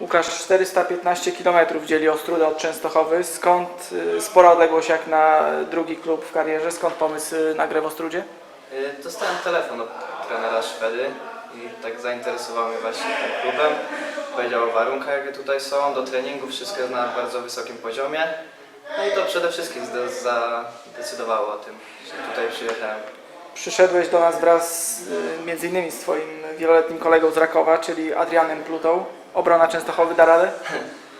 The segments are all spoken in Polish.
Łukasz, 415 km dzieli Ostrudę od Częstochowy. Skąd y, spora odległość jak na drugi klub w karierze? Skąd pomysł y, na grę w Ostrudzie? Y, Dostałem telefon od trenera Szwedy i tak zainteresował mnie właśnie tym klubem. Powiedział o warunkach, jakie tutaj są, do treningu, wszystko jest na bardzo wysokim poziomie. No i to przede wszystkim zadecydowało o tym, że tutaj przyjechałem. Przyszedłeś do nas wraz y, między innymi z Twoim wieloletnim kolegą z Rakowa, czyli Adrianem Plutą. Obrona Częstochowy da radę?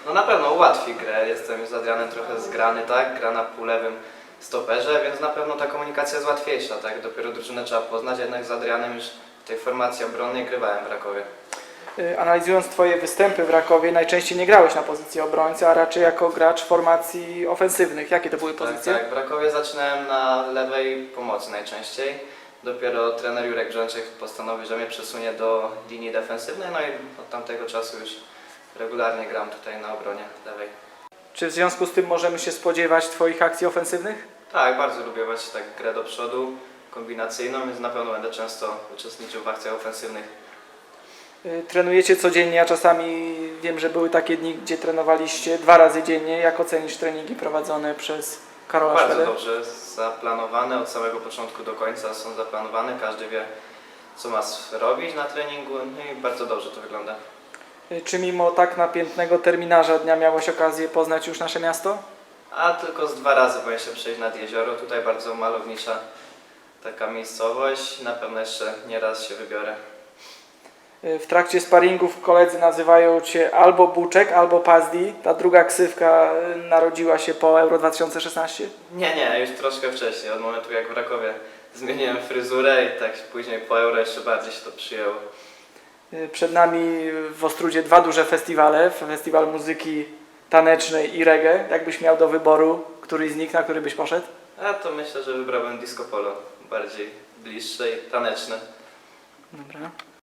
No na pewno ułatwi grę, jestem już z Adrianem trochę zgrany, tak? Gra na półlewym stoperze, więc na pewno ta komunikacja jest łatwiejsza, tak? Dopiero drużynę trzeba poznać, jednak z Adrianem już w tej formacji obronnej grywałem w Rakowie. Y, Analizując Twoje występy w Rakowie, najczęściej nie grałeś na pozycji obrońcy, a raczej jako gracz formacji ofensywnych. Jakie to były pozycje? Tak, tak. W Rakowie zaczynałem na lewej pomocy najczęściej. Dopiero trener Jurek Brzęczek postanowił, że mnie przesunie do linii defensywnej, no i od tamtego czasu już regularnie gram tutaj na obronie lewej. Czy w związku z tym możemy się spodziewać Twoich akcji ofensywnych? Tak, bardzo lubię właśnie tak grę do przodu, kombinacyjną, więc na pewno będę często uczestniczył w akcjach ofensywnych. Y, Trenujecie codziennie, a czasami wiem, że były takie dni, gdzie trenowaliście dwa razy dziennie. Jak ocenisz treningi prowadzone przez Karola Bardzo Szwedę? dobrze zaplanowane, od samego początku do końca są zaplanowane, każdy wie co ma robić na treningu no i bardzo dobrze to wygląda. Y, Czy mimo tak napiętnego terminarza dnia miałeś okazję poznać już nasze miasto? A tylko z dwa razy boję się przejść nad jezioro. Tutaj bardzo malownicza taka miejscowość. Na pewno jeszcze nie raz się wybiorę. Y, W trakcie sparingów koledzy nazywają Cię albo Buczek, albo Pazdi. Ta druga ksywka y, narodziła się po Euro 2016. Nie, nie, już troszkę wcześniej, od momentu jak w Rakowie zmieniłem fryzurę i tak później po euro jeszcze bardziej się to przyjęło. Y, Przed nami w Ostrudzie dwa duże festiwale. Festiwal muzyki tanecznej i reggae. Jakbyś miał do wyboru któryś z nich, na który byś poszedł? A to myślę, że wybrałbym disco polo. Bardziej bliższe i taneczne. Dobra.